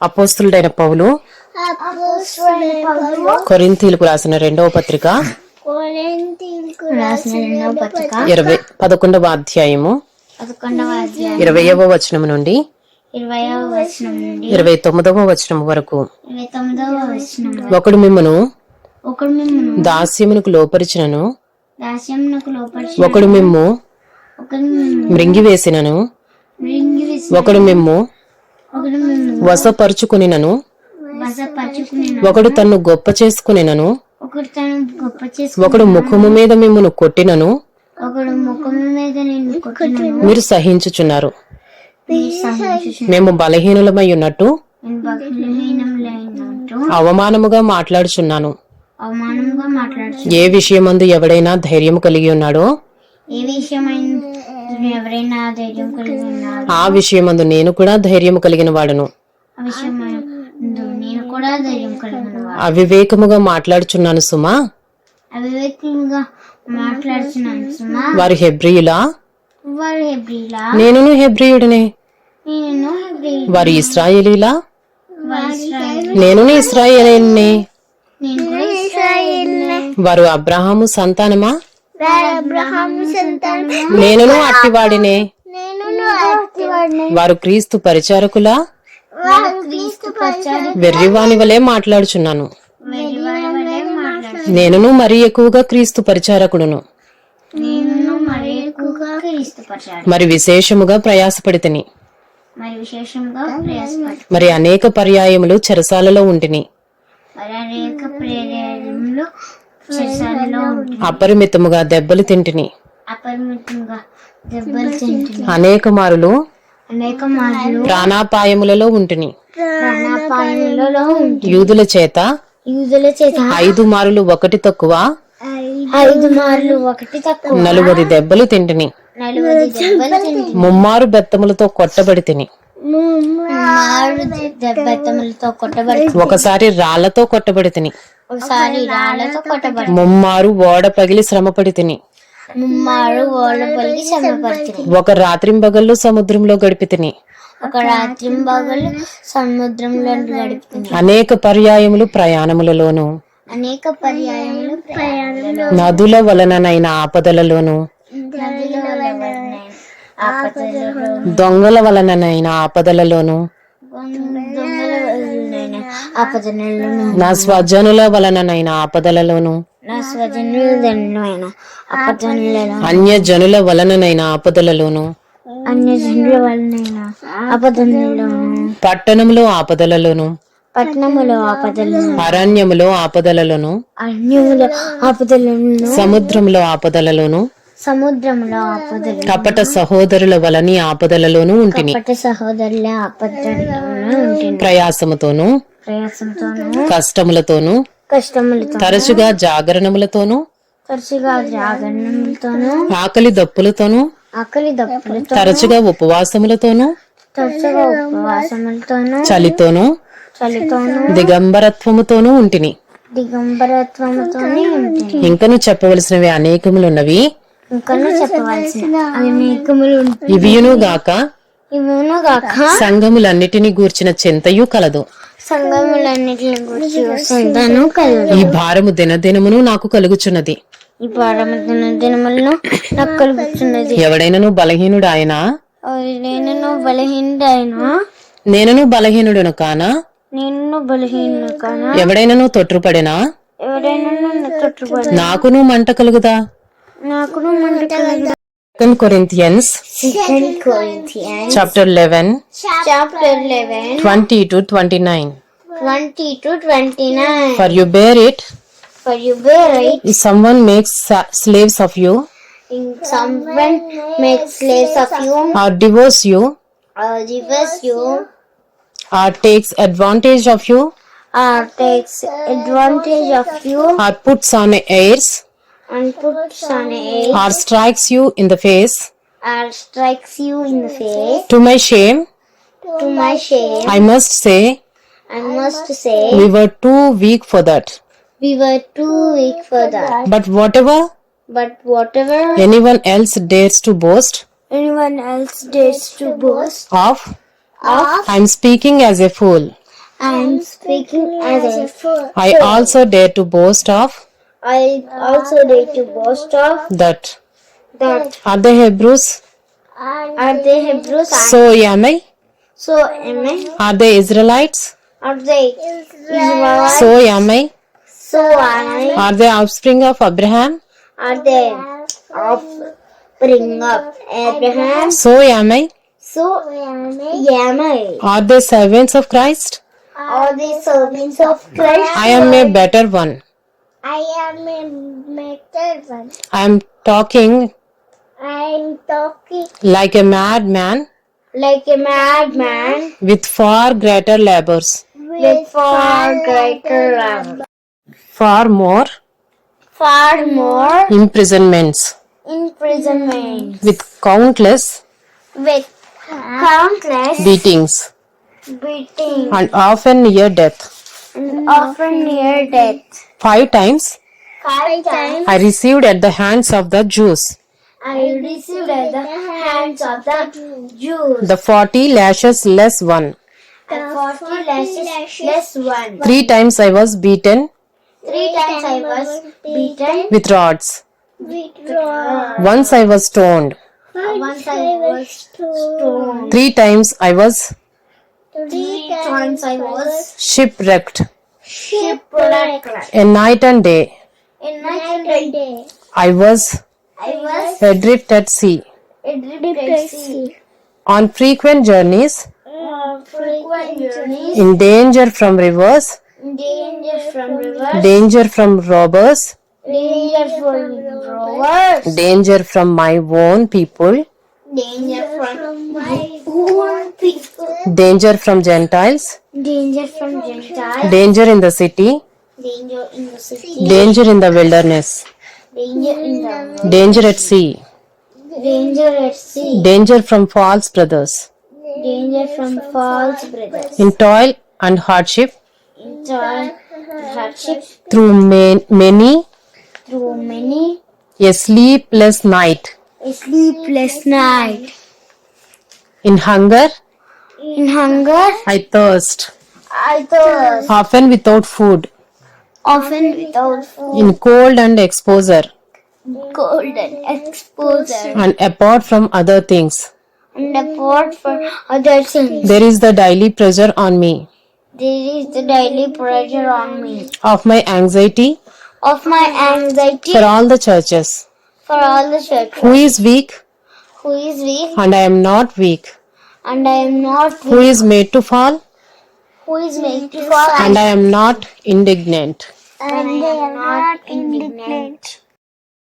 అపోస్తులుడైన పౌలు కొరింథీలకు రాసిన రెండవ పత్రిక కొరింథీయులకు రాసిన రెండవ పత్రిక ఇరవై పదకొండవ అధ్యాయము ఇరవయవ వచనం నుండి ఇరవయవ వచనం నుండి ఇరవై తొమ్మిదవ వచనం వరకు. ఒకడు మిమ్మను దాస్యమునకు లోపరిచినను ఒకడు మిమ్ము మృంగివేసినను ఒకడు మిమ్ము వశపరుచుకునినను. వశపరుచుకుని ఒకడు తన్ను గొప్ప చేసుకునినను. ఒకడు ముఖము మీద మిమ్మును కొట్టినను. ఒకడు ముఖము మీద నిన్ను కొట్టినను. మీరు సహించుచున్నారు. మేము బలహీనులమై ఉన్నట్టు అవమానముగా మాట్లాడుచున్నాను. ఏ విషయమందు ఎవడైనా ధైర్యం కలిగి ఉన్నాడో? ఏ విషయమైన ఆ విషయమందు నేను కూడా ధైర్యం కలిగిన వాడును అవివేకముగా మాట్లాడుచున్నాను సుమా. వారు హెబ్రియులా? నేనును హెబ్రియుడినే. వారు ఇస్రాయేలీలా. నేనును ఇస్రాయేలీనే. నేను కూడా ఇశ్రాయేలునే. వారు అబ్రహాము సంతానమా? నేనును అట్టివాడినే. నేను అత్తివాడిని వారు క్రీస్తు పరిచారకులా? వారు క్రీస్తు పరిచారు వెర్రివాని వలె మాట్లాడుచున్నాను. నేనును మరీ ఎక్కువగా క్రీస్తు పరిచారకుడును. మరి విశేషముగా ప్రయాసపడితిని. మరి అనేక పర్యాయములు చెరసాలలో ఉంటిని. అపరిమితముగా దెబ్బలు తింటిని. అనేక మారులు ప్రాణాపాయములలో ఉంటిని. యూదుల చేత యూదుల చేత ఐదు మారులు ఒకటి తక్కువ ఐదు మార్లు ఒకటి తక్కువ. నలుగురి దెబ్బలు తింటిని. ముమ్మారు బెత్తములతో కొట్టబడి తిని. మారు దెబ్బతములతో కొట్టబడి ఒకసారి రాళ్ళతో కొట్టబడి తిని. ఒకసారి రాళ్ళతో కొట్టబడి ముమ్మారు ఓడ పగిలి శ్రమపడి తిని. ముమ్మారు ఓళ్ళ పలికి శ్రమపడుతుంది ఒక రాత్రింబగళ్ళు సముద్రంలో గడిపి తిని. ఒక రాత్రి పగలు సముద్రంలో గడుపుతుంది అనేక పర్యాయములు ప్రయాణములలోను. అనేక పర్యాయములు ప్రయాణంలో నదుల వలననైన ఆపదలలోను. నదుల వలన దొంగల వలననైన ఆపదలలోను. నా స్వజనుల వలననైన ఆపదలలోను. వలననైన ఆపదలలోను. అన్య జనుల వలన ఆపదలలో పట్టణములో ఆపదలలోను. పట్టణములో ఆపదలను అరణ్యములో ఆపదలలోను. అన్యముల ఆపదలను సముద్రములో ఆపదలలోను. సముద్రములో ఆపదలు. కపట సహోదరుల వలని ఆపదలలోను ఉంటిని. పట్ట సహోదరుల ఆపదలలో ఉంటుంది ప్రయాసముతోను ప్రయాసంతోనూ కష్టములతోను కష్టములతో తరచుగా జాగరణములతోను తరచుగా జాగరణములతోనూ ఆకలి దప్పులతోను ఆకలి దప్పులతో తరచుగా ఉపవాసములతోను తరచుగా ఉపవాసములతోనూ చలితోను చలితోనూ దిగంబరత్వముతోనూ ఉంటిని. దిగంబరత్వముతోనే ఉంటుంది ఇంకను చెప్పవలసినవి అనేకములున్నవి. ఇంకనూ చెప్పవలసిన అనేకములు ఉంటాయి. ఇవియును గాక ఇవును గాక సంఘములన్నిటినీ గూర్చిన చింతయు కలదు. సంఘములన్నిటిని గురించి కలదు. ఈ భారము దినదినమును నాకు కలుగుచున్నది. ఈ పారమతిన దినములను నాకు కలుగుతున్నది ఎవడైనను బలహీనుడు ఆయన నేను బలహీనుడైనా? నేనును బలహీనుడును కానా? నేను బలహీనుడు కానా? ఎవడైనను తొట్టుపడినా ఎవరైనా నన్ను తొట్టుబడి నాకును మంట కలుగుదా? Second Corinthians, Second Corinthians, chapter 11, chapter 11, 20 to 29. 20 to 29. For you bear it, for you bear it, if someone makes slaves of you, if someone makes slaves of you, or divorce you, or divorce you, or takes advantage of you, or takes advantage of you, or puts on airs, and puts on a or strikes you in the face. Or strikes you in the face. To my shame to my shame. I must say I must say we were too weak for that. we were too weak for that. But whatever but whatever anyone else dares to boast anyone else dares to boast of of i'm speaking as a fool. I am speaking as a fool. I also dare to boast of I also need to boast of that. that. Are they Hebrews? Are they Hebrews? So am I. So am I? Are they Israelites? Are they Israelites? So am I. So am I? Are they offspring of Abraham? Are they offspring of Abraham? So am I. So am I? Are they servants of Christ? Are they servants of Christ? I am a better one. I am a better one. I am talking I am talking like a madman. like a madman. With far greater labors, with far greater love, far more. Far more imprisonments, imprisonment, with countless with countless beatings, beatings, and often near death. and often near death. Five times Five times I received at the hands of the Jews I received at the hands of the Jews the forty lashes less one. the forty lashes less one. Three times I was beaten Three times I was beaten with rods. with rods. Once I was stoned. Once I was stoned. Three times I was Three times I was shipwrecked. Shipwrecked. A night and day. In night and day, I was I was adrift at sea. adrift at sea. On frequent journeys, On frequent journeys, in danger from rivers, danger from rivers, danger from robbers, danger from rovers, danger from my own people, danger from my own people, danger from Gentiles, danger from Gentiles, danger in the city, danger in the city, danger in the wilderness, danger in the danger at sea, danger at sea, danger from false brothers, danger from false brothers, in toil and hardship, in toil, and hardship, through ma- many. Through many. A sleepless night, a sleepless night, in hunger, in hunger, I thirst, I thirst, often without food, often without food, in cold and exposure, cold and exposure, and apart from other things. and apart for other things. There is the daily pressure on me. There is the daily pressure on me. Of my anxiety. Of my anxiety. For all the churches. for all the churches. Who is weak? Who is weak? And I am not weak? And I am not who is made to fall who is made to fall and I am not indignant? and I am not indignant.